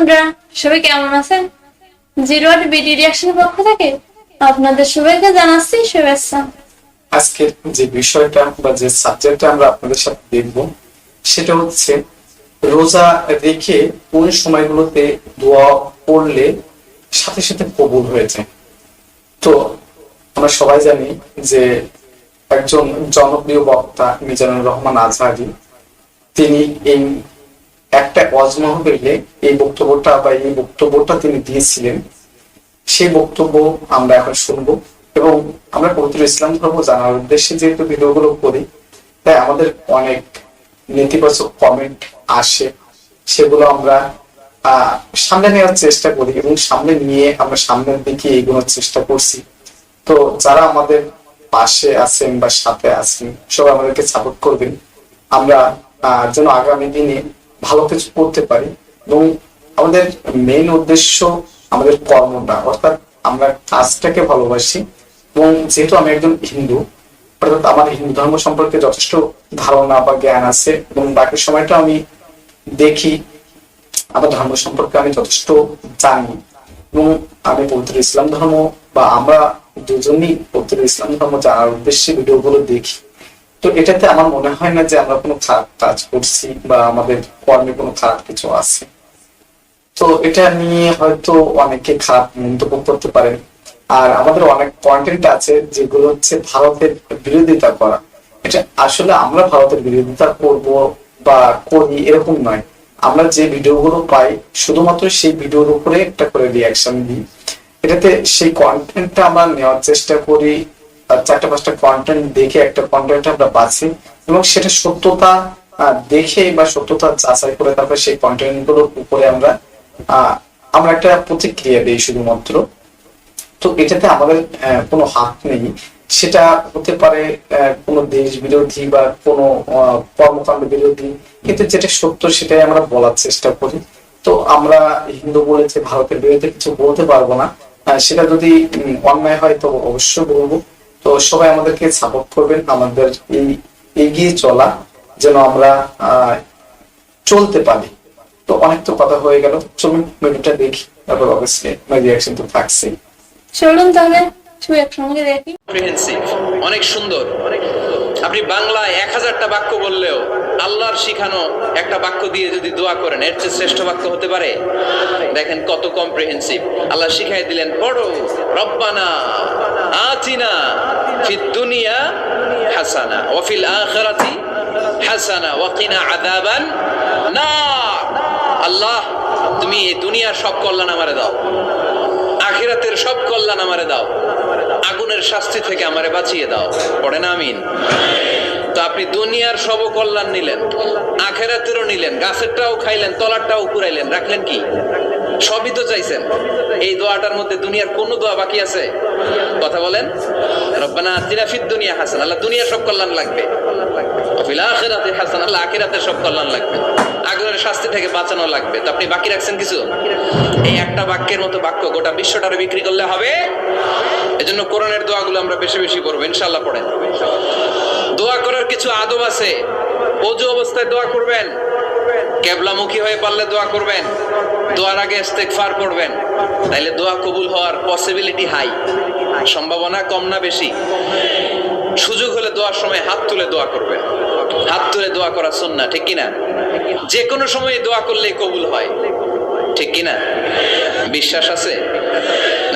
বন্ধুরা, সবাই কেমন আছেন? জিরো আর বিডি রিয়াকশনের পক্ষ থেকে আপনাদের সবাইকে জানাচ্ছি শুভেচ্ছা। আজকের যে বিষয়টা বা যে সাবজেক্টটা আমরা আপনাদের সাথে দেখব, সেটা হচ্ছে রোজা রেখে কোন সময়গুলোতে দোয়া পড়লে সাথে সাথে কবুল হয়েছে তো আমরা সবাই জানি যে একজন জনপ্রিয় বক্তা মিজানুর রহমান আজহারি, তিনি এই একটা মাহফিলে এই বক্তব্যটা বা এই বক্তব্যটা তিনি দিয়েছিলেন, সেই বক্তব্য আমরা এখন শুনব এবং আমরা পবিত্র ইসলাম ধর্ম জানার উদ্দেশ্যে যেহেতু ভিডিওগুলো করি, তাই আমাদের অনেক নেতিবাচক কমেন্ট আসে, সেগুলো আমরা সামনে নেওয়ার চেষ্টা করি এবং সামনে নিয়ে আমরা সামনের দিকে এগোনোর চেষ্টা করছি। তো যারা আমাদের পাশে আছেন বা সাথে আছেন, সবাই আমাদেরকে সাপোর্ট করবেন। আমরা যেন আগামী দিনে ভালো কিছু করতে পারি। এবং আমাদের মেইন উদ্দেশ্য আমাদের কর্মটা, অর্থাৎ আমরা কাজটাকে ভালোবাসি। এবং যেহেতু আমি একজন হিন্দু, অর্থাৎ আমার হিন্দু ধর্ম সম্পর্কে যথেষ্ট ধারণা বা জ্ঞান আছে এবং বাকি সময়টা আমি দেখি, আমার ধর্ম সম্পর্কে আমি যথেষ্ট জানি। এবং আমি পবিত্র ইসলাম ধর্ম বা আমরা দুজনই পবিত্র ইসলাম ধর্ম জানার উদ্দেশ্যে ভিডিওগুলো দেখি। তো এটাতে আমার মনে হয় না যে আমরা কোনো খারাপ কাজ করছি বা আমাদের কর্মে কোনো খারাপ কিছু আছে। তো এটা নিয়ে হয়তো অনেকে খারাপ মন্তব্য করতে পারেন। আর আমাদের অনেক কন্টেন্ট আছে যেগুলো হচ্ছে ভারতের বিরোধিতা করা। এটা আসলে আমরা ভারতের বিরোধিতা করব বা করি এরকম নয়। আমরা যে ভিডিওগুলো পাই, শুধুমাত্র সেই ভিডিওর উপরে একটা করে রিয়াকশন দিই। এটাতে সেই কন্টেন্টটা আমরা নেওয়ার চেষ্টা করি চারটা পাঁচটা কন্টেন্ট দেখে একটা কন্টেন্ট আমরা বাছি এবং সেটা সত্যতা দেখে বা সত্যতা যাচাই করে তারপর সেই কন্টেন্টগুলোর উপরে আমরা আমরা একটা প্রতিক্রিয়া দিই শুধুমাত্র। তো এটাতে আমাদের কোনো হাত নেই। সেটা হতে পারে কোনো দেশ বিরোধী বা কোনো কর্মকাণ্ড বিরোধী। কিন্তু যেটা সত্য সেটাই আমরা বলার চেষ্টা করি। তো আমরা হিন্দু বলেছে, ভারতের বিরুদ্ধে কিছু বলতে পারব না। সেটা যদি অন্যায় হয় তো অবশ্যই বলব। তো সবাই আমাদেরকে সাপোর্ট করবেন আমাদের এই এগিয়ে চলা যেন আমরা আহ চলতে পারি। তো অনেক তো কথা হয়ে গেল চলুন ভিডিওটা দেখি তারপর অবশ্যই রিয়াকশন তো থাকছেই। চলুন তাহলে অনেক একসঙ্গে দেখি। অনেক সুন্দর। আপনি বাংলায় এক হাজারটা বাক্য বললেও আল্লাহর শিখানো একটা বাক্য দিয়ে যদি দোয়া করেন, এর চেয়ে শ্রেষ্ঠ বাক্য হতে পারে? দেখেন কত কম্প্রিহেন্সিভ আল্লাহ শিখাই দিলেন, পড়ো, রব্বানা আতিনা দুনিয়া হাসানা ওয়াফিল আখিরাতি হাসানা ওয়াকিনা আযাবান না আল্লাহ, তুমি এই দুনিয়ার সব কল্যাণ আমারে দাও, আখিরাতের সব কল্যাণ আমারে দাও। আগুনের শাস্তি থেকে আমারে বাঁচিয়ে দাও। পড়ে না, আমিন। তো আপনি দুনিয়ার সব কল্যাণ নিলেন, আখেরাতেরও নিলেন, গাছেরটাও খাইলেন, তলারটাও কুড়াইলেন রাখলেন কি? সবই তো চাইছেন। এই দোয়াটার মধ্যে দুনিয়ার কোন দোয়া বাকি আছে? কথা বলেন। রব্বানা আতিনা দুনিয়া হাসান, আল্লাহ দুনিয়ার সব কল্যাণ লাগবে। ফিল আখিরাতে হাসান, আল্লাহ আখিরাতের সব কল্যাণ লাগবে। আগুনের শাস্তি থেকে বাঁচানো লাগবে। তো আপনি বাকি রাখছেন কিছু? এই একটা বাক্যের মতো বাক্য গোটা বিশ্বটারে বিক্রি করলে হবে? এজন্য কোরআনের দোয়াগুলো আমরা বেশি বেশি করব ইনশাল্লাহ পড়েন দোয়া করার কিছু আদব আছে। অজু অবস্থায় দোয়া করবেন। কেবলামুখী হয়ে পারলে দোয়া করবেন। দোয়ার আগে ইস্তেগফার করবেন। তাইলে দোয়া কবুল হওয়ার পসিবিলিটি হাই সম্ভাবনা কম না বেশি। সুযোগ হলে দোয়ার সময় হাত তুলে দোয়া করবেন। হাত তুলে দোয়া করা সুন্না ঠিক কিনা? যে কোনো সময় দোয়া করলেই কবুল হয়। ঠিক কিনা? বিশ্বাস আছে?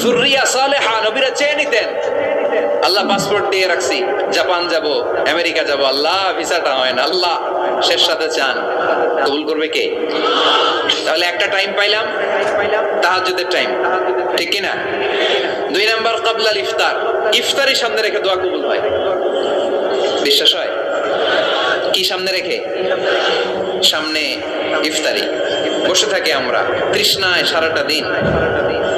জুরিয়া জাপান যাব, আমেরিকা যাব, আল্লাহ শেষ টাইম পাইলাম দুই সামনে রেখে দোয়া কবুল হয়। বিশ্বাস হয়? কি সামনে রেখে? সামনে ইফতারি। বসে থাকি আমরা, তৃষ্ণায় সারাটা দিন।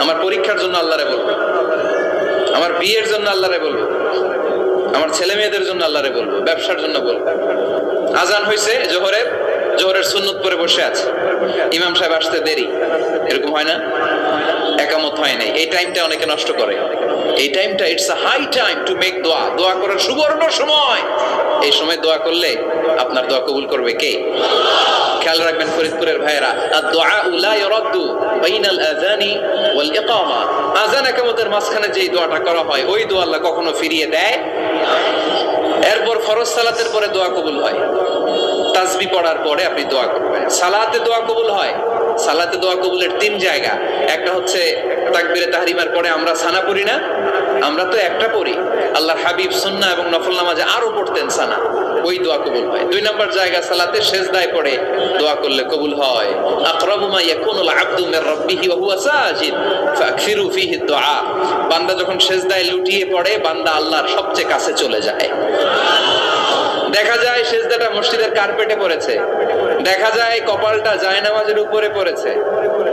আমার পরীক্ষার জন্য আল্লাহরে বলব। আমার বিয়ের জন্য আল্লাহরে বলব। আমার ছেলে মেয়েদের জন্য আল্লাহরে বলব। ব্যবসার জন্য বলব। আজান হয়েছে জোহরের জোহরের সুন্নত পরে বসে আছে। ইমাম সাহেব আসতে দেরি। এরকম হয় না? একামত হয় নাই। এই টাইমটা অনেকে নষ্ট করে। এই টাইমটা it's a high time to make দোয়া দোয়া করার সুবর্ণ সময়। এই সময় দোয়া করলে আপনার দোয়া কবুল করবে কে? খেয়াল রাখবেন ফরিদপুরের ভাইয়েরা মাঝখানে দোয়াটা করা হয়, ওই দোয়া আল্লাহ কখনো ফিরিয়ে দেয় এরপর ফরজ সালাতের পরে দোয়া কবুল হয়। তাসবি পড়ার পরে আপনি দোয়া করবেন। সালাতে দোয়া কবুল হয়। সালাতে দোয়া কবুলের তিন জায়গা। একটা হচ্ছে তাকবিরে তাহরিমার পরে আমরা সানা পড়ি না? আমরা তো একটা পড়ি। আল্লাহর হাবিব সুন্নাহ এবং নফল নামাজে আরও পড়তেন সানা। ওই দোয়া কবুল হয়। দুই নম্বর জায়গা, সালাতে সেজদায় পড়ে দোয়া করলে কবুল হয়। আকরাবু মা ইয়াকুনুল আব্দু মির রাব্বিহি ওয়া হুয়া সাজিদ, ফাকসিরু ফিহি দুআ বান্দা যখন সেজদায় লুটিয়ে পড়ে, বান্দা আল্লাহর সবচেয়ে কাছে চলে যায়। দেখা যায় সেজদাটা মসজিদের কার্পেটে পড়েছে। দেখা যায় কপালটা জায়নামাজের উপরে পড়েছে।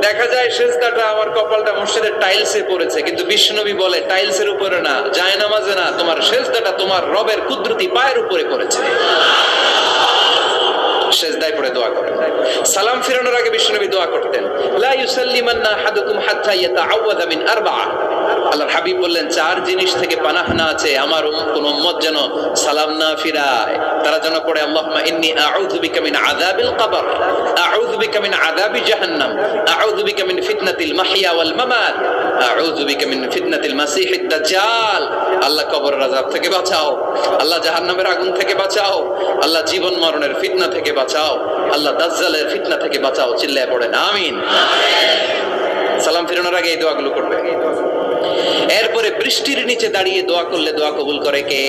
দেখা যায় সেজদাটা আমার কপালটা মসজিদের টাইলসে পড়েছে, কিন্তু বিষ্ণুনবী বলে টাইলসের উপরে না, জায়নামাজে না, তোমার সেজদাটা তোমার রবের কুদরতি পায়ের উপরে পড়েছে। সেজদায় পড়ে দোয়া করেন। সালাম ফিরানোর আগে বিষ্ণুনবী দোয়া করতেন, লা ইউসাল্লিমান্না আহাদুকুম হাত্তা ইয়াতাআওয়াযা মিন আল্লাহর হাবিব বললেন, চার জিনিস থেকে পানাহানা আছে আমার কোন উম্মত যেন সালাম না ফিরায়। তারা যেন পড়ে, আল্লাহুম্মা ইন্নী আউযু বিকা মিন আযাবিল কবর আউযু বিকা মিন আযাবি জাহান্নাম, আউযু বিকা মিন ফিতনাতিল মাহইয়া ওয়াল মামাত, আউযু বিকা মিন ফিতনাতিল মাসিহিদ দাজ্জাল। আল্লাহ কবরের আযাব থেকে বাঁচাও, আল্লাহ জাহান্নামের আগুন থেকে বাঁচাও, আল্লাহ জীবন মরণের ফিতনা থেকে বাঁচাও, আল্লাহ দাজ্জালের ফিতনা থেকে বাঁচাও, চিল্লায় পড়েন, আমিন। সালাম ফিরানোর আগে এই দোয়াগুলো করবে। এরপরে বৃষ্টির নিচে দাঁড়িয়ে দোয়া করলে দোয়া কবুল করে কে?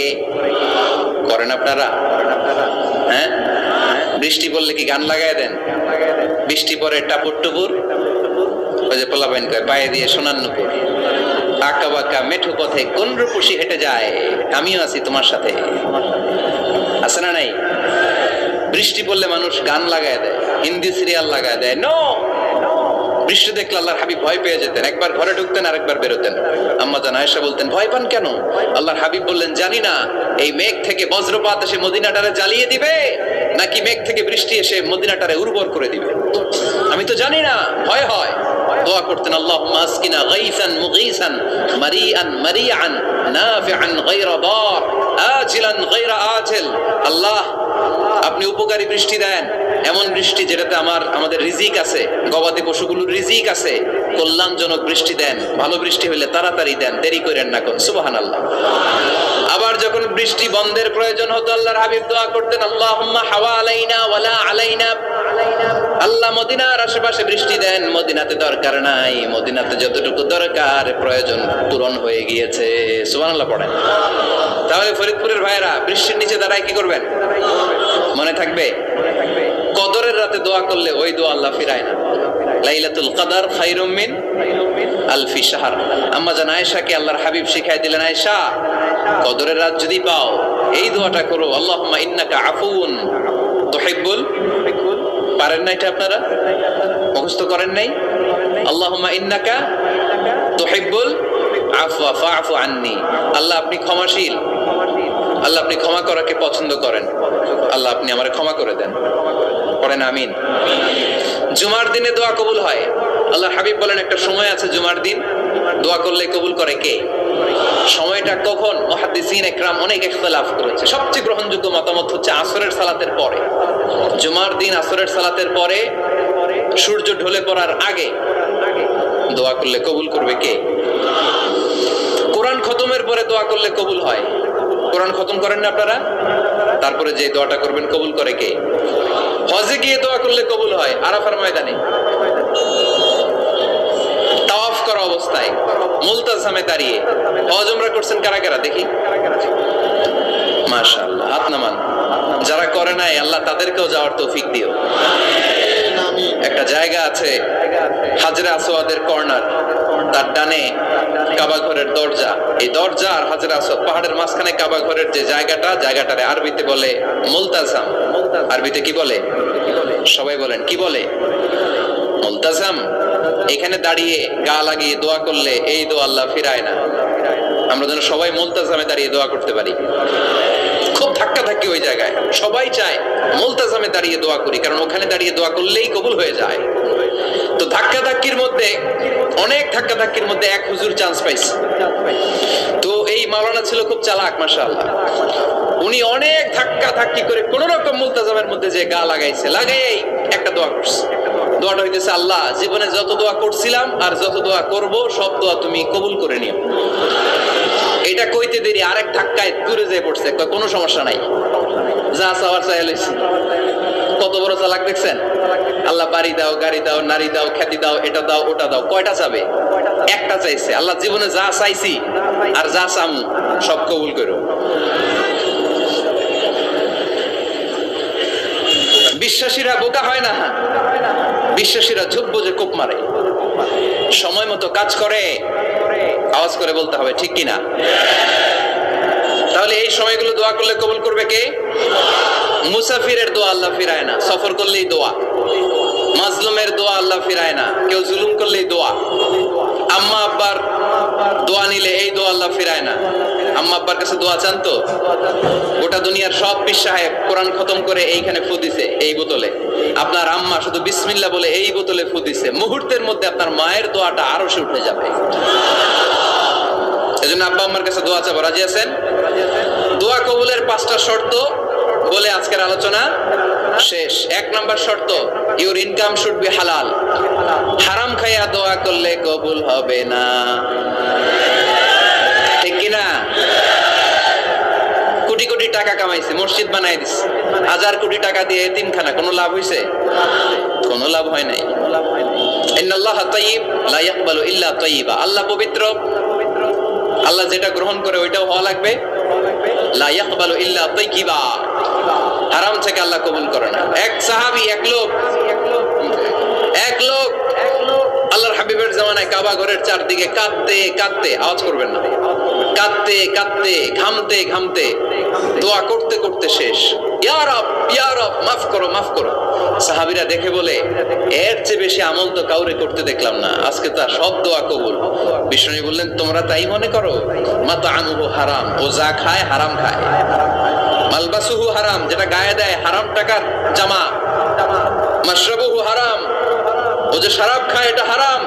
করেন আপনারা? হ্যাঁ? বৃষ্টি পড়লে কি গান লাগায় দেন? বৃষ্টি পরে টাপুর টুপুর? ওই যে পোলাপাইন কয়, পায়ে দিয়ে সোনার নুপুর। আঁকা বাঁকা মেঠো পথে কোন রূপসী হেঁটে যায়? আমিও আছি তোমার সাথে। আছে না নাই? বৃষ্টি পড়লে মানুষ গান লাগায় দেয়, হিন্দি সিরিয়াল লাগায় দেয়। নো বৃষ্টি দেখলে আল্লাহর হাবিব ভয় পেয়ে যেতেন। একবার ঘরে ঢুকতেন আর একবার বেরোতেন। আম্মা জান আয়েশা বলতেন, ভয় পান কেন? আল্লাহর হাবিব বললেন, জানি না, এই মেঘ থেকে বজ্রপাত এসে মদিনাটারে জ্বালিয়ে দিবে, নাকি মেঘ থেকে বৃষ্টি এসে মদিনাটারে উর্বর করে দিবে? আমি তো জানি না, ভয় হয়। দোয়া করতেন, আল্লাহুম্মা আসকিনা গাইসান মুগীসান, মারিআন মারিআন, নাফিআন গায়রা দার, আজিলান গায়রা আজিল। আল্লাহ আপনি উপকারী বৃষ্টি দেন। এমন বৃষ্টি যেটাতে আমার, আমাদের রিজিক আছে। গবাদি পশুগুলোর রিজিক আছে। কল্যাণজনক বৃষ্টি দেন, ভালো বৃষ্টি হলে তাড়াতাড়ি দেন, দেরি করেন না কোন, সুবহানাল্লাহ। আবার যখন বৃষ্টি বন্ধের প্রয়োজন হতো, আল্লাহর হাবিব দোয়া করতেন, আল্লাহুম্মা হাওয়া আলাইনা ওয়ালা আলাইনা। আল্লাহ মদিনার আশেপাশে বৃষ্টি দেন, মদিনাতে দরকার নাই, মদিনাতে যতটুকু দরকার, প্রয়োজন পূরণ হয়ে গিয়েছে, সুবহানাল্লাহ পড়েন। তাহলে ফরিদপুরের ভাইরা বৃষ্টির নিচে দাঁড়ায় কি করবেন? মনে থাকবে? কদরের রাতে দোয়া করলে ওই দোয়া আল্লাহ ফিরায় না। লাইলাতুল কদর খায়রুম মিন আলফি শাহর। আম্মা জান আয়েশাকে আল্লাহর হাবিব শিখাই দিলেন, আয়েশা, কদরের রাত যদি পাও, এই দোয়াটা করো, আল্লাহুম্মা ইন্নাকা আফুন তুহিব্বুল। পারেন না এটা আপনারা? মুখস্থ করেন নাই? আল্লাহুম্মা ইন্নাকা তুহিব্বুল আফওয়া, ফাআফু আন্নি। আল্লাহ আপনি ক্ষমাশীল। আল্লাহ আপনি ক্ষমা করাকে পছন্দ করেন। আল্লাহ আপনি আমার ক্ষমা করে দেন। পড়েন আমিন। জুমার দিনে দোয়া কবুল হয়। আল্লাহ হাবিব বলেন, একটা সময় আছে জুমার দিন। দোয়া করলে কবুল করে কে? সময়টা কখন? মহাদিসিন একরাম অনেক ইখতিলাফ করেছে। সবচেয়ে গ্রহণযোগ্য মতামত হচ্ছে আসরের সালাতের পরে। জুমার দিন আসরের সালাতের পরে সূর্য ঢলে পড়ার আগে দোয়া করলে কবুল করবে কে? কোরআন খতমের পরে দোয়া করলে কবুল হয়। কোরআন খতম করেন না আপনারা? তারপরে যে দোয়াটা করবেন, কবুল করে কে? হজে গিয়ে দোয়া করলে কবুল হয়, আরাফার ময়দানে। তাওয়াফ করা অবস্থায়, মুলতাজামে দাঁড়িয়ে। হজ উমরা করছেন কারা কারা? দেখি। মাশাআল্লাহ, হাত নামান। যারা করে নাই, আল্লাহ তাদেরকেও যাওয়ার তৌফিক দিও। একটা জায়গা আছে, হাজরা আসওয়াদের কর্নার। তার ডানে কাবা ঘরের দরজা। এই দরজা আর হাজরা আসওয়াদ পাহাড়ের মাঝখানে কাবা ঘরের যে জায়গাটা, জায়গাটারে আরবিতে বলে মুলতাজাম। আরবিতে কি বলে? সবাই বলেন, কি বলে? মুলতাজাম। এখানে দাঁড়িয়ে গা লাগিয়ে দোয়া করলে এই দোয়া আল্লাহ ফিরায় না। আমরা যেন সবাই মুলতাজামে দাঁড়িয়ে দোয়া করতে পারি। ধাক্কা ধাক্কি ওই জায়গায়। সবাই চায়, মুলতাজামে দাঁড়িয়ে দোয়া করি, কারণ ওখানে দাঁড়িয়ে দোয়া করলেই কবুল হয়ে যায়। তো ধাক্কা ধাক্কির মধ্যে, অনেক ধাক্কা ধাক্কির মধ্যে এক হুজুর চান্স পাইছে। তো এই মাওলানা ছিল খুব চালাক, মাশাআল্লাহ। উনি অনেক ধাক্কা ধাক্কি করে কোন রকম মুলতাজামের মধ্যে যে গা লাগাইছে লাগাই একটা দোয়া করছে। দোয়াটা হইতেছে, আল্লাহ, জীবনে যত দোয়া করছিলাম আর যত দোয়া করব, সব দোয়া তুমি কবুল করে নিও। এটা কইতে দেরি, আরেক ধাক্কায় দূরে যেয়ে পড়ছে। কোনো সমস্যা নাই। যা চাওয়ার চাই লইছি। কত বড় চালাক দেখছেন? আল্লাহ বাড়ি দাও, গাড়ি দাও, নারী দাও, খ্যাতি দাও, এটা দাও, ওটা দাও। কয়টা চাবে? একটা চাইছে। আল্লাহ জীবনে যা চাইছি আর যা চামু, সব কবুল করো। বিশ্বাসীরা বোকা হয় না? বিশ্বাসীরা ঝুঁকবো যে কোপ মারে। সময় মতো কাজ করে। আওয়াজ করে বলতে হবে, ঠিক কিনা? তাহলে এই সময়গুলো দোয়া করলে কবল করবে কে? মুসাফিরের দোয়া আল্লাহ ফিরায় না, সফর করলেই দোয়া। মাজলুমের দোয়া আল্লাহ ফিরায় না, কেউ জুলুম করলেই দোয়া। আম্মা আব্বার দোয়া নিলে এই দোয়া আল্লাহ ফিরায় না। আম্মা আব্বার কাছে দোয়া চান তো? গোটা দুনিয়ার সব পীর কোরআন খতম করে এইখানে ফু দিছে, এই বোতলে। আপনার আম্মা শুধু বিসমিল্লা বলে এই বোতলে ফু দিছে। মুহূর্তের মধ্যে আপনার মায়ের দোয়াটা আরও সে উঠে যাবে। এজন্য আব্বা আম্মার কাছে দোয়া চাবো, রাজি আছেন? দোয়া কবুলের পাঁচটা শর্ত বলে আজকের আলোচনা শেষ। এক নম্বর শর্ত ইউর ইনকাম শুড বি হালাল হারাম খাইয়া দোয়া করলে কবুল হবে না ঠিক কিনা কোটি টাকা কামাইছে, মসজিদ বানাই দিছে। হাজার কোটি টাকা দিয়ে এতিমখানা কোনো লাভ হইছে? কোনো লাভ হয় নাই। আল্লাহ পবিত্র। আল্লাহ যেটা গ্রহণ করে ওইটাও হওয়া লাগবে। হারাম থেকে আল্লাহ কবুল করে না। এক সাহাবী, এক লোক। এক লোক। আল্লাহর হাবিবের জামানায় কাবা ঘরের চারদিকে কাঁদতে কাঁদতে আওয়াজ করবেন না। কাঁদতে কাঁদতে, ঘামতে ঘামতে। দোয়া করতে করতে শেষ। মাফ করো মাফ করো। সাহাবিরা দেখে বলে, এর চেয়ে বেশি আমল তো কাউরে করতে দেখলাম না। আজকে তার সব দোয়া কবুল। বিষ্ণু বললেন, তোমরা তাই মনে করো? মাতা আনুহু হারাম। ও যা খায়, হারাম খায়। মালবাসুহু হারাম, যেটা গায়ে দেয়, হারাম টাকার জামা। মাশরাবুহু হারাম। ও যে শরাব খায়, এটা হারাম।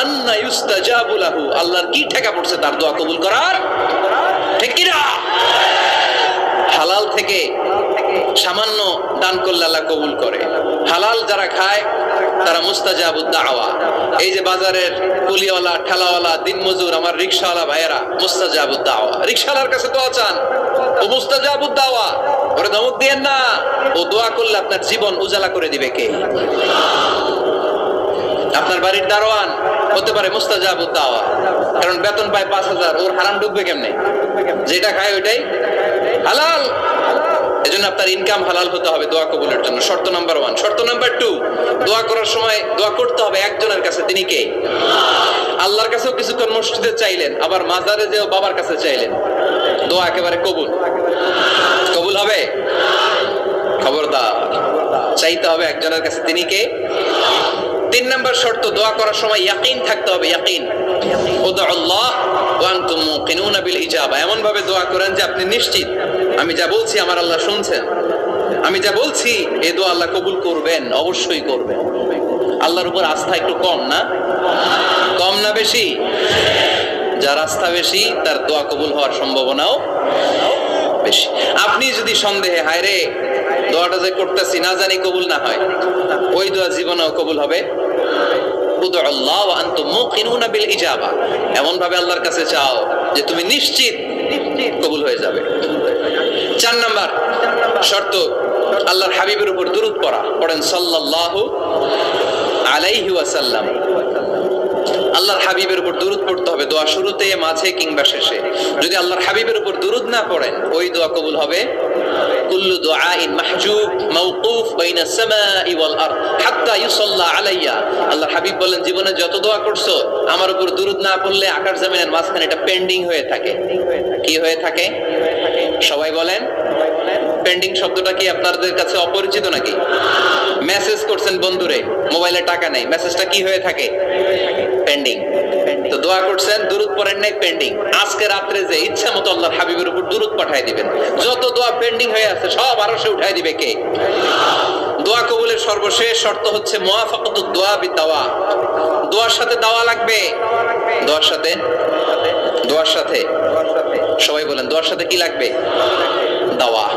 আন্না ইউস্তাজাবু লাহু। আল্লাহর কি ঠেকা পড়ছে তার দোয়া কবুল করার? ঠিক না হালাল থেকে সামান্য দান করলে আল্লাহ কবুল করে। হালাল যারা খায়, তারা মুস্তাজাবুদ দাওয়া এই যে বাজারের কুলিওয়ালা ঠেলাওয়ালা দিনমজুর আমার রিক্সাওয়ালা ভাইয়েরা মুস্তাজাবুদ দাওয়া রিক্সাওয়ালার কাছে দোয়া চান, ও মুস্তাজাবুদ দাওয়া ওরে ধমক দিয়েন না, ও দোয়া করলে আপনার জীবন উজালা করে দিবে কে? আপনার বাড়ির দারোয়ান হতে পারে মুস্তাজাবুদ দাওয়া কারণ বেতন পায় পাঁচ হাজার, ওর হারাম ঢুকবে কেমনে? যেটা খায় ওইটাই হালাল। এজন্য আপনার ইনকাম হালাল হতে হবে দোয়া কবুলের জন্য। শর্ত নাম্বার ওয়ান শর্ত নাম্বার টু দোয়া করার সময় দোয়া করতে হবে একজনের কাছে। তিনি কে? আল্লাহর কাছেও কিছুক্ষণ মসজিদে চাইলেন, আবার মাজারে যেও বাবার কাছে চাইলেন। দোয়া একেবারে কবুল। কবুল হবে? খবরদার। চাইতে হবে একজনের কাছে। তিনি কে? তিন নম্বর শর্ত, দোয়া করার সময় ইয়াকিন থাকতে হবে। ইয়াকিন। উদু আল্লাহ। এমন ভাবে দোয়া করেন যে আপনি নিশ্চিত আমি যা বলছি আমার আল্লাহ শুনছেন। আমি যা বলছি এই দোয়া আল্লাহ কবুল করবেন, অবশ্যই করবেন। আল্লাহর উপর আস্থা একটু কম না? কম না বেশি? যার আস্থা বেশি, তার দোয়া কবুল হওয়ার সম্ভাবনাও বেশি। আপনি যদি সন্দেহে হায় রে দোয়াটা যে করতেছি, না জানি কবুল না হয়, ওই দোয়া জীবনেও কবুল হবে। এমন ভাবে আল্লাহর কাছে চাও যে তুমি নিশ্চিত কবুল হয়ে যাবে। চার নাম্বার, শর্ত, আল্লাহর হাবিবের উপর দুরূদ পড়া। পড়েন সাল্লাল্লাহু আলাইহি ওয়াসাল্লাম। আল্লাহর হাবিবের উপর দুরুদ পড়তে হবে দোয়া শুরুতে, মাঝে কিংবা শেষে। যদি আল্লাহর হাবিবের উপর দুরুদ না পড়েন, ওই দোয়া কবুল হবে। কুল্লু দুআইন মাহজুব মাওকুফ বাইনা সামাই ওয়াল আরদ হাত্তা ইউসাল্লা আলাইয়া। আল্লাহর হাবিব বলেন জীবনে যত দোয়া করছ, আমার উপর দুরুদ না পড়লে আকাশ জমিনের মাঝখানে এটা পেন্ডিং হয়ে থাকে। কি হয়ে থাকে? সবাই বলেন। পেন্ডিং শব্দটা কি আপনাদের কাছে অপরিচিত নাকি? মেসেজ করছেন বন্ধুরে, মোবাইলে টাকা নেই। মেসেজটা কি হয়ে থাকে? পেন্ডিং তো দোয়া করছেন, দুরুদ পড়েন নাই পেন্ডিং আজকে রাত্রে যে ইচ্ছা মতো আল্লাহর হাবিবের উপর দুরুদ পাঠাই দিবেন। যত দোয়া পেন্ডিং হয়ে আছে, সব আরও সে উঠাই দিবে কে? দোয়া কবুলের সর্বশেষ শর্ত হচ্ছে মুআফাকাতুদ দোয়া বি দাওয়া দোয়ার সাথে দাওয়া লাগবে? দোয়ার সাথে? দোয়ার সাথে। সবাই বলেন, দোয়ার সাথে কি লাগবে? দাওয়া।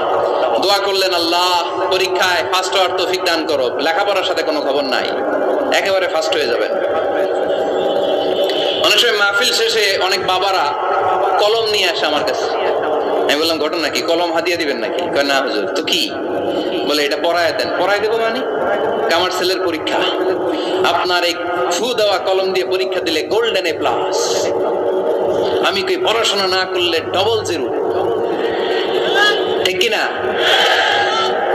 দোয়া করলেন আল্লাহ, পরীক্ষায় ফার্স্ট হওয়ার তৌফিক দান করো। লেখাপড়ার সাথে কোনো খবর নাই। একেবারে ফার্স্ট হয়ে যাবেন। অনেক সময় মাহফিল শেষে অনেক বাবারা কলম নিয়ে আসে আমার কাছে। আমি বললাম, ঘটনা কি? কলম হাতিয়ে দিবেন নাকি? কয়, না হুজুর। তো কি? বলে, এটা পড়ায় দেন। পড়ায় দেবো মানে? ছেলের পরীক্ষা। আপনার এই ফু দেওয়া কলম দিয়ে পরীক্ষা দিলে গোল্ডেন এ প্লাস। আমি কই, পড়াশোনা না করলে ডবল জিরো? ঠিক কিনা?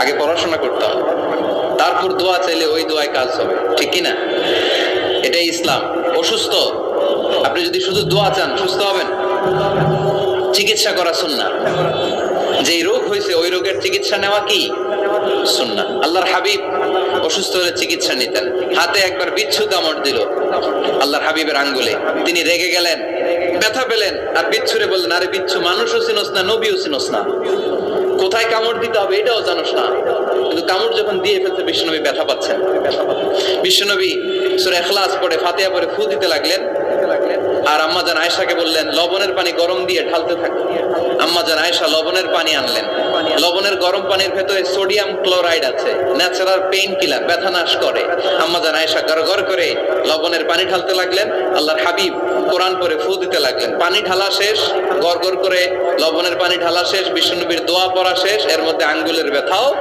আগে পড়াশোনা করতে হবে। তারপর দোয়া চাইলে ওই দোয়ায় কাজ হবে। ঠিক কিনা? এটাই ইসলাম। অসুস্থ? আপনি যদি শুধু দোয়া চান, সুস্থ হবেন? চিকিৎসা করা সুন্না যে রোগ হয়েছে ওই রোগের চিকিৎসা নেওয়া কি? সুন্না আল্লাহর হাবিব অসুস্থ হলে চিকিৎসা নিতেন। হাতে একবার বিচ্ছু কামড় দিল। আল্লাহর হাবিবের আঙ্গুলে। তিনি রেগে গেলেন, ব্যথা পেলেন, আর বিচ্ছুরে বললেন, আরে বিচ্ছু মানুষও চিনোস না, নবীও চিনোস না। কোথায় কামড় দিতে হবে এটাও জানোস না। কিন্তু কামড় যখন দিয়ে ফেলছে, বিশ্বনবী ব্যথা পাচ্ছেন বিশ্বনবী সুরে এখলাস পরে ফাতিয়া পরে ফু দিতে লাগলেন। আর আম্মা জান আয়সাকে বললেন, লবণের পানি গরম দিয়ে ঢালতে থাকো। আম্মা জান আয়েশা, লবণের পানি আনলেন। লবণের গরম পানির ভেতরে সোডিয়াম ক্লোরাইড আছে। ন্যাচারাল পেইন কিলার, ব্যথা নাশ করে। আম্মা জান আয়েশা গর করে লবণের পানি ঢালতে লাগলেন, আল্লাহর হাবিব কোরআন পরে ফু দিতে লাগলেন। পানি ঢালা শেষ গর করে লবণের পানি ঢালা শেষ বিষ্ণুনবীর দোয়া পড়া শেষ, এর মধ্যে আঙ্গুলের ব্যথাও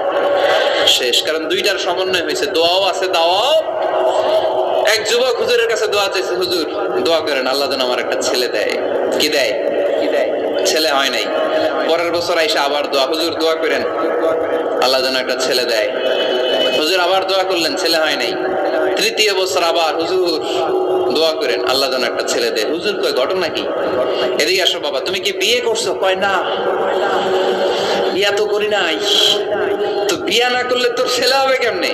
শেষ। কারণ দুইটার সমন্বয় হয়েছে, দোয়াও আছে, দাওয়াও। এক যুবক হুজুরের কাছে দোয়া চাইছে, হুজুর, দোয়া করেন, আল্লাহ যেন আমার একটা ছেলে দেয়। কি দেয়? ছেলে হয় নাই। পরের বছর আইসা আবার দোয়া। হুজুর দোয়া করেন। আল্লাহ যেন একটা ছেলে দেয়। হুজুর আবার দোয়া করলেন, ছেলে হয় নাই। তৃতীয় বছর আবার হুজুর দোয়া করেন, আল্লাহ যেন একটা ছেলে দেয়। হুজুর কয়, ঘটনা কি? এদিকে আসো বাবা, তুমি কি বিয়ে করছ? কয়, না। বিয়া তো করি নাই। তো বিয়া না করলে তোর ছেলে হবে কেমনে?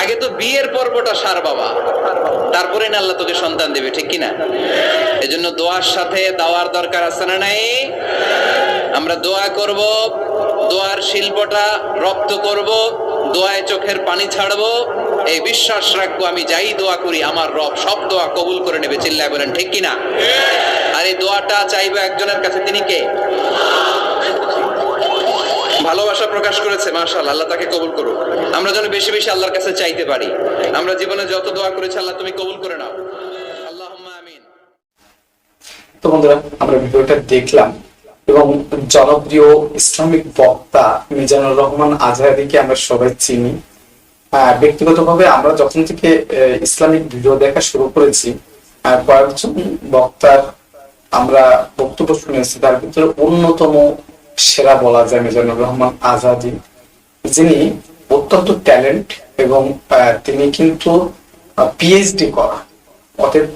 আগে তো বিয়ের পর্বটা সার বাবা। তারপরে না আল্লাহ তোকে সন্তান দেবে, ঠিক কিনা? এজন্য দোয়ার সাথে দাওয়ার দরকার আছে না নাই? আমরা দোয়া করব, দোয়ার শিল্পটা রপ্ত করব, দোয়ায় চোখের পানি ছাড়বো। এই বিশ্বাস রাখব, আমি যাই দোয়া করি, আমার রব সব দোয়া কবুল করে নেবে, চিল্লায় বলেন, ঠিক কিনা? আর এই দোয়াটা চাইবে একজনের কাছে, তিনি কে? ভালোবাসা প্রকাশ করেছে, মাশাআল্লাহ, আল্লাহ তাকে কবুল করুক। আমরা যেন বেশি বেশি আল্লাহর কাছে চাইতে পারি। আমরা জীবনে যত দোয়া করেছি, আল্লাহ তুমি কবুল করে নাও। তো বন্ধুরা, আমরা ভিডিওটা দেখলাম এবং জনপ্রিয় ইসলামিক বক্তা মিজানুর রহমান আজহারিকে আমরা সবাই চিনি। ব্যক্তিগতভাবে আমরা যখন থেকে ইসলামিক ভিডিও দেখা শুরু করেছি কয়েকজন বক্তার আমরা বক্তব্য শুনেছি, তার ভিতরে অন্যতম সেরা বলা যায় মিজানুর রহমান আজাদি। যিনি অত্যন্ত ট্যালেন্ট এবং তিনি কিন্তু পিএইচডি করা। অতএব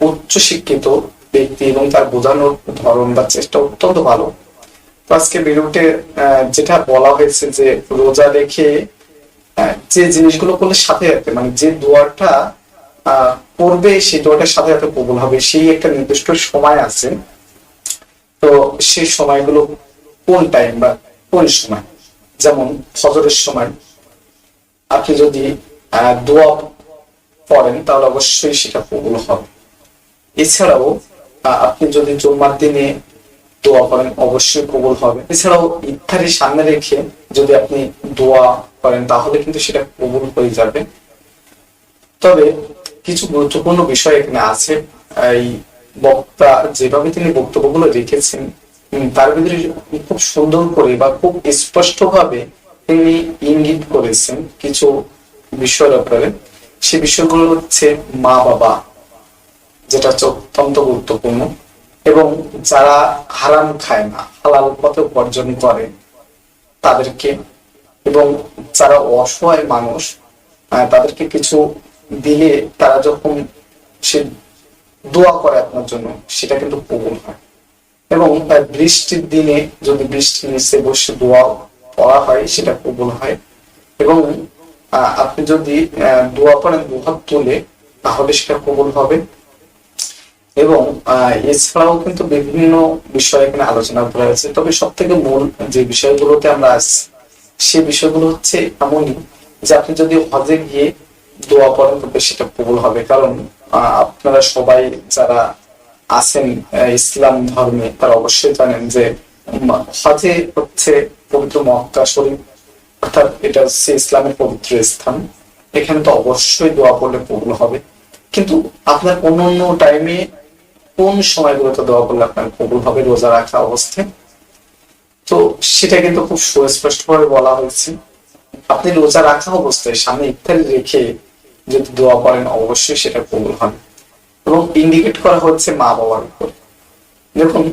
উচ্চ শিক্ষিত ব্যক্তি এবং তার বোঝানোর ধরন বা চেষ্টা অত্যন্ত ভালো। তো আজকে আহ, যেটা বলা হয়েছে যে রোজা রেখে যে জিনিসগুলো করলে সাথে সাথে মানে যে আহ, করবে সেই দোয়াটার সাথে সাথে কবুল হবে সেই একটা নির্দিষ্ট সময় আছে। তো সেই সময়গুলো কোন টাইম বা কোন সময়? যেমন ফজরের সময়। আপনি যদি দোয়া পড়েন, তাহলে অবশ্যই সেটা কবুল হবে। এছাড়াও আপনি যদি জুম্মার দিনে দোয়া করেন, অবশ্যই কবুল হবে। এছাড়াও ইফতারি সামনে রেখে যদি আপনি দোয়া করেন, তাহলে কিন্তু সেটা কবুল হয়ে যাবে। তবে কিছু গুরুত্বপূর্ণ বিষয় এখানে আছে। এই বক্তা যেভাবে তিনি বক্তব্যগুলো রেখেছেন তার ভিতরে খুব সুন্দর করে বা খুব স্পষ্ট ভাবে তিনি ইঙ্গিত করেছেন কিছু বিষয়ের ব্যাপারে সে বিষয়গুলো হচ্ছে মা বাবা, যেটা অত্যন্ত গুরুত্বপূর্ণ, এবং যারা হারাম খায় না, হালাল পথে উপার্জন করে তাদেরকে, এবং যারা অসহায় মানুষ তাদেরকে কিছু দিলে তারা যখন সে দোয়া করে আপনার জন্য সেটা কিন্তু কবুল হয়। এবং আহ, বৃষ্টির দিনে যদি বৃষ্টির নিচে বসে দোয়া পড়া হয় সেটা কবুল হয়। এবং আপনি যদি দোয়া করেন দুহাত তুলে তাহলে সেটা কবুল হবে। এবং এছাড়াও কিন্তু বিভিন্ন বিষয় এখানে আলোচনা করা হয়েছে। তবে সব থেকে মূল যে বিষয়গুলোতে আমরা আসছি সে বিষয়গুলো হচ্ছে এমনই যে আপনি যদি হজে গিয়ে দোয়া করেন তবে সেটা কবুল হবে। কারণ আপনারা সবাই যারা আছেন ইসলাম ধর্মে, তারা অবশ্যই জানেন যে হজে হচ্ছে পবিত্র মক্কা শরীফ, অর্থাৎ এটা হচ্ছে ইসলামের পবিত্র স্থান। এখানে তো অবশ্যই দোয়া করলে কবুল হবে। কিন্তু আপনার অন্য অন্য টাইমে কোন সময়গুলোতে দোয়া করলে আপনার কবুল হবে রোজা রাখা অবস্থায়? তো সেটা কিন্তু খুব সুস্পষ্ট ভাবে বলা হয়েছে। আপনি রোজা রাখা অবস্থায় সামনে ইফতারি রেখে যদি দোয়া করেন, অবশ্যই সেটা কবুল হবে এবং ইন্ডিকেট করা হচ্ছে মা বাবার উপর। দেখুন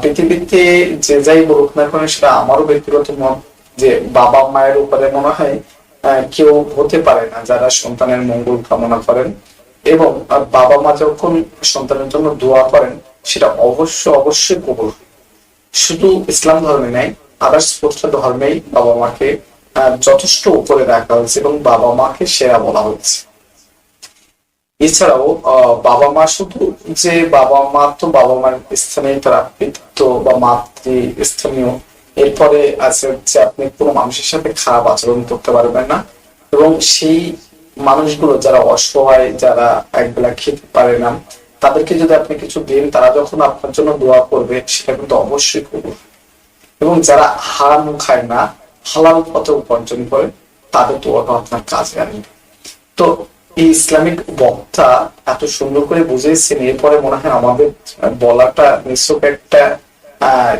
পৃথিবীতে যে যাই বলুক না কেন, সেটা আমারও ব্যক্তিগত মত যে বাবা মায়ের উপরে মনে হয় কেউ হতে পারে না যারা সন্তানের মঙ্গল কামনা করেন। এবং বাবা মা যখন সন্তানের জন্য দোয়া করেন, সেটা অবশ্য, অবশ্যই কবুল শুধু ইসলাম ধর্মে নাই আদার্স প্রত্যেকটা ধর্মেই বাবা মাকে যথেষ্ট উপরে রাখা হয়েছে এবং বাবা মাকে সেরা বলা হয়েছে। এছাড়াও বাবা মা শুধু যে বাবা মা তো বাবা মার স্থানে তারা পিতৃত্ব বা মাতৃ স্থানীয় এরপরে আছে হচ্ছে আপনি কোনো মানুষের সাথে খারাপ আচরণ করতে পারবেন না এবং সেই মানুষগুলো যারা অসহায়, যারা একবেলা খেতে পারে না, তাদেরকে যদি আপনি কিছু দিন, তারা যখন আপনার জন্য দোয়া করবে, সেটা কিন্তু অবশ্যই করবে এবং যারা হারাম খায় না হালাল পথে উপার্জন করে, তাদের তো দোয়াটা আপনার কাজে আসবে তো এই ইসলামিক বক্তা এত সুন্দর করে বুঝিয়েছেন, এরপরে মনে হয় আমাদের বলাটা নিশ্চয় একটা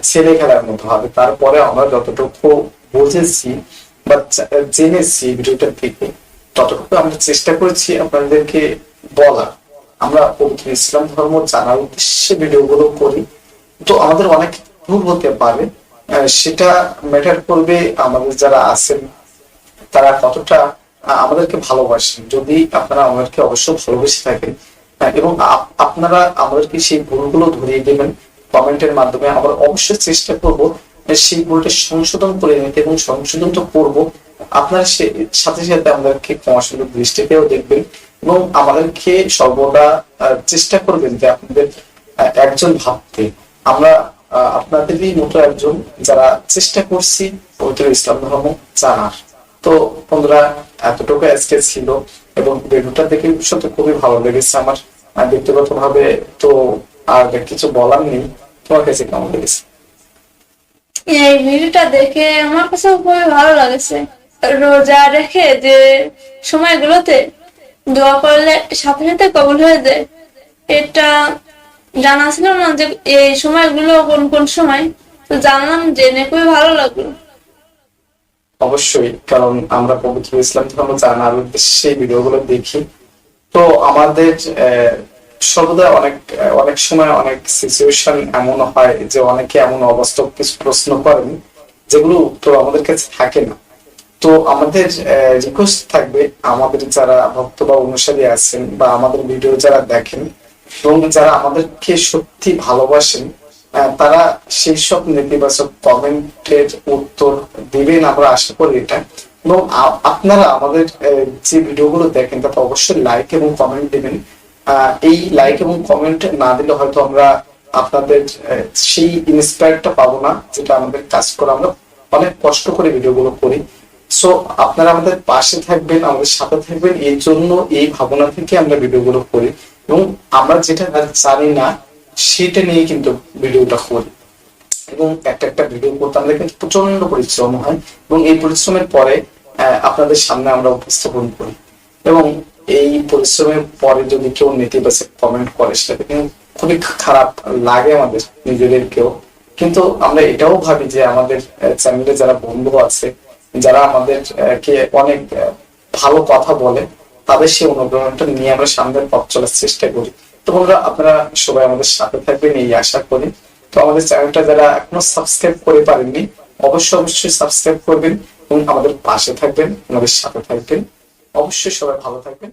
ছেলে খেলার মতো হবে। তারপরে আমরা যতটুকু বুঝেছি বা জেনেছি ভিডিওটা থেকে, ততটুকু আমরা চেষ্টা করেছি আপনাদেরকে বলা আমরা পবিত্র ইসলাম ধর্ম জানার উদ্দেশ্যে ভিডিওগুলো করি। তো আমাদের অনেক ভুল হতে পারে। সেটা ম্যাটার করবে আমাদের যারা আছেন, তারা কতটা আমাদেরকে ভালোবাসেন। যদি আপনারা আমাদেরকে অবশ্যই ভালোবেসে থাকেন এবং আপ- আপনারা আমাদেরকে সেই ভুলগুলো ধরিয়ে দেবেন কমেন্টের মাধ্যমে আমরা অবশ্যই চেষ্টা করব সেই ভুলটা সংশোধন করে নিতে এবং সংশোধন তো করব। আপনারা সাথে সাথে আমাদেরকে ক্ষমাসুন্দর দৃষ্টিতেও দেখবেন এবং আমাদেরকে সর্বদা চেষ্টা করবেন যে আপনাদের একজন ভাবতে। আমরা আপনাদেরই মতো একজন যারা চেষ্টা করছি পবিত্র ইসলাম ধর্ম জানার। তো বন্ধুরা, এতটুকু আজকে ছিল এবং ভিডিওটা দেখে সত্যি খুবই ভালো লেগেছে আমার। ব্যক্তিগত ভাবে তো আর কিছু বলার নেই। তোমার কাছে কেমন লেগেছে? এই ভিডিওটা দেখে আমার কাছে খুবই ভালো লাগছে। রোজা রেখে যে সময়গুলোতে দোয়া করলে সাথে সাথে কবুল হয়ে যায়, এটা জানা ছিল না যে এই সময়গুলো কোন কোন সময়, তো জানলাম জেনে খুবই ভালো লাগল। অবশ্যই, কারণ আমরা পবিত্র ইসলাম ধর্ম জানার উদ্দেশ্যে ভিডিওগুলো দেখি। তো আমাদের সর্বদা অনেক অনেক সময় অনেক সিচুয়েশন এমন হয় যে অনেকে এমন অবাস্তব কিছু প্রশ্ন করেন, যেগুলো উত্তর আমাদের কাছে থাকে না। তো আমাদের রিকোয়েস্ট থাকবে আমাদের যারা ভক্ত বা অনুসারী আছেন বা আমাদের ভিডিও যারা দেখেন এবং যারা আমাদেরকে সত্যি ভালোবাসেন তারা সেই সব নেতিবাচক কমেন্টের উত্তর দিবেন, আমরা আশা করি এটা। এবং আপনারা আমাদের যে ভিডিওগুলো দেখেন, তাতে অবশ্যই লাইক এবং কমেন্ট দিবেন। এই লাইক এবং কমেন্ট না দিলে হয়তো আমরা আপনাদের সেই ইন্সপায়ারটা পাবো না, যেটা আমাদের কাজ করে আমরা অনেক কষ্ট করে ভিডিওগুলো করি। সো আপনারা আমাদের পাশে থাকবেন, আমাদের সাথে থাকবেন, এই জন্য এই ভাবনা থেকে আমরা ভিডিওগুলো করি। এবং আমরা যেটা জানি না, সেটা নিয়ে কিন্তু ভিডিওটা করি। এবং একটা একটা ভিডিও করতে আমাদের কিন্তু প্রচণ্ড পরিশ্রম হয় এবং এই পরিশ্রমের পরে আপনাদের সামনে আমরা উপস্থাপন করি। এবং এই পরিশ্রমের পরে যদি কেউ নেতিবাচক কমেন্ট করে, সেটা কিন্তু খুবই খারাপ লাগে আমাদের নিজেদেরকেও। কিন্তু আমরা এটাও ভাবি যে আমাদের চ্যানেলে যারা বন্ধু আছে, যারা আমাদের কে অনেক ভালো কথা বলে তাদের সেই অনুপ্রেরণাটা নিয়ে আমরা সামনের পথ চলার চেষ্টা করি। তো বন্ধুরা, আপনারা সবাই আমাদের সাথে থাকবেন, এই আশা করি। তো আমাদের চ্যানেলটা যারা এখনও সাবস্ক্রাইব করে পারেননি অবশ্যই অবশ্যই সাবস্ক্রাইব করবেন এবং আমাদের পাশে থাকবেন, আমাদের সাথে থাকবেন। অবশ্যই সবাই ভালো থাকবেন।